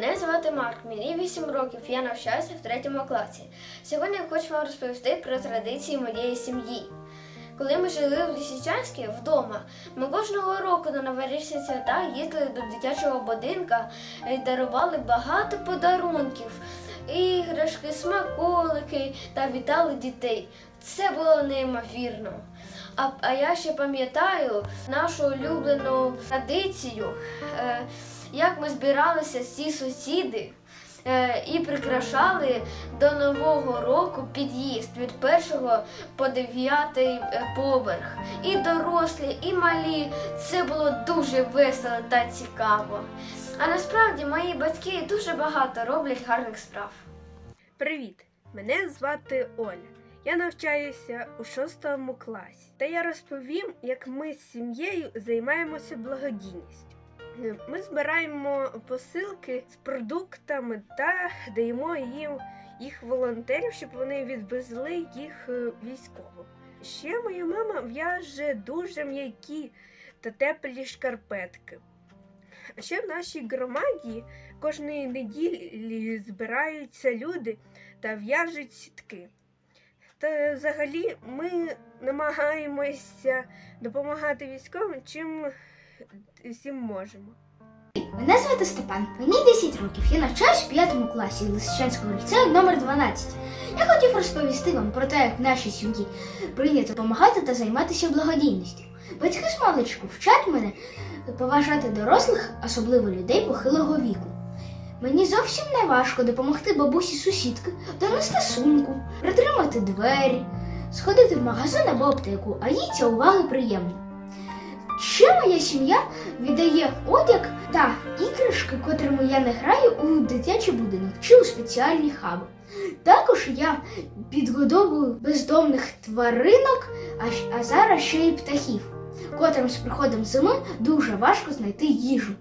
Мене звати Марк, мені 8 років, я навчаюся в третьому класі. Сьогодні я хочу вам розповісти про традиції моєї сім'ї. Коли ми жили в Лісичанській вдома, ми кожного року на новорічні свята їздили до дитячого будинка і дарували багато подарунків, іграшки, смаколики та вітали дітей. Це було неймовірно. А, а я ще пам'ятаю нашу улюблену традицію, е, як ми збиралися всі сусіди е, і прикрашали до Нового року під'їзд від першого по дев'ятий е, поверх. І дорослі, і малі. Це було дуже весело та цікаво. А насправді мої батьки дуже багато роблять гарних справ. Привіт! Мене звати Оля. Я навчаюся у шостому класі. Та я розповім, як ми з сім'єю займаємося благодійністю. Ми збираємо посилки з продуктами та даємо їм їх волонтерів, щоб вони відвезли їх е, військовим. Ще моя мама в'яже дуже м'які та теплі шкарпетки. Ще в нашій громаді кожної неділі збираються люди та в'яжуть сітки. Та взагалі ми намагаємося допомагати військовим, чим всім можемо. Мене звати Степан, мені 10 років. Я навчаюсь в 5 класі Лисичанського ліцею номер 12. Я хотів розповісти вам про те, як в нашій сім'ї прийнято допомагати та займатися благодійністю. Батьки з маличку вчать мене поважати дорослих, особливо людей похилого віку. Мені зовсім не важко допомогти бабусі сусідки, донести сумку, притримати двері, сходити в магазин або аптеку, а їй ця увага приємна. Ще моя сім'я віддає одяг та іграшки, котрими я не граю у дитячий будинок чи у спеціальні хаби. Також я підгодовую бездомних тваринок, а, а зараз ще й птахів, котрим з приходом зими дуже важко знайти їжу.